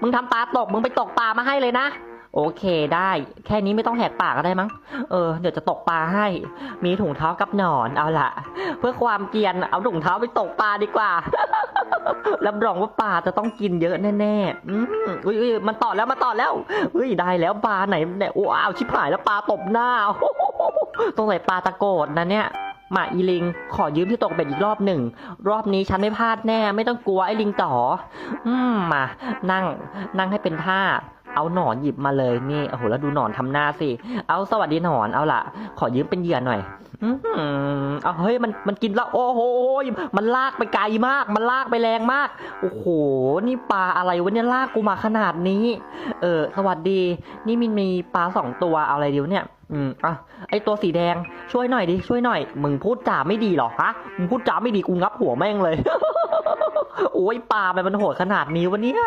มึงทำปลาตก มึงไปตกปลามาให้เลยนะ โอเคได้ แค่นี้ไม่ต้องแหกปากก็ได้มั้ง เออ เดี๋ยวจะตกปลาให้ มีถุงเท้ากับหนอน เอาละเพื่อความเกียน เอาถุงเท้าไปตกปลาดีกว่า รับรองว่าปลาจะต้องกินเยอะแน่ๆอืมอุ้ยมันต่อแล้วมาต่อแล้วอุ้ยได้แล้วปลาไหนเนี่ย ว้าว ชิบหายแล้วปลาตบหน้าต้องใส่ปลาตะโกดนะเนี่ย หมาอีลิง ขอยืมที่ตกเบ็ดอีกรอบหนึ่ง รอบนี้ฉันไม่พลาดแน่ ไม่ต้องกลัวไอ้ลิงต่อ อืมมา นั่ง นั่งให้เป็นท่า เอาหนอนหยิบมาเลยนี่โอ้โหแล้วดูหนอนทำหน้าสิ เอาสวัสดีหนอนเอาล่ะ ขอยืมเป็นเหยื่อหน่อย อืมเอาเฮ้ยมันมันกินแล้วโอ้โหมันลากไปไกลมาก มันลากไปแรงมาก โอ้โห นี่ปลาอะไรวะเนี่ยลากกูมาขนาดนี้ เออ สวัสดี นี่มินมีปลาสองตัวเอาอะไรเดีวเนี่ย อืมอะไอตัวสีแดงช่วยหน่อยดิช่วยหน่อย มึงพูดจาไม่ดีหรอฮะมึงพูดจาไม่ดีกูงับหัวแม่งเลย โอ้ยปลามันมันโหดขนาดนี้วะเนี่ย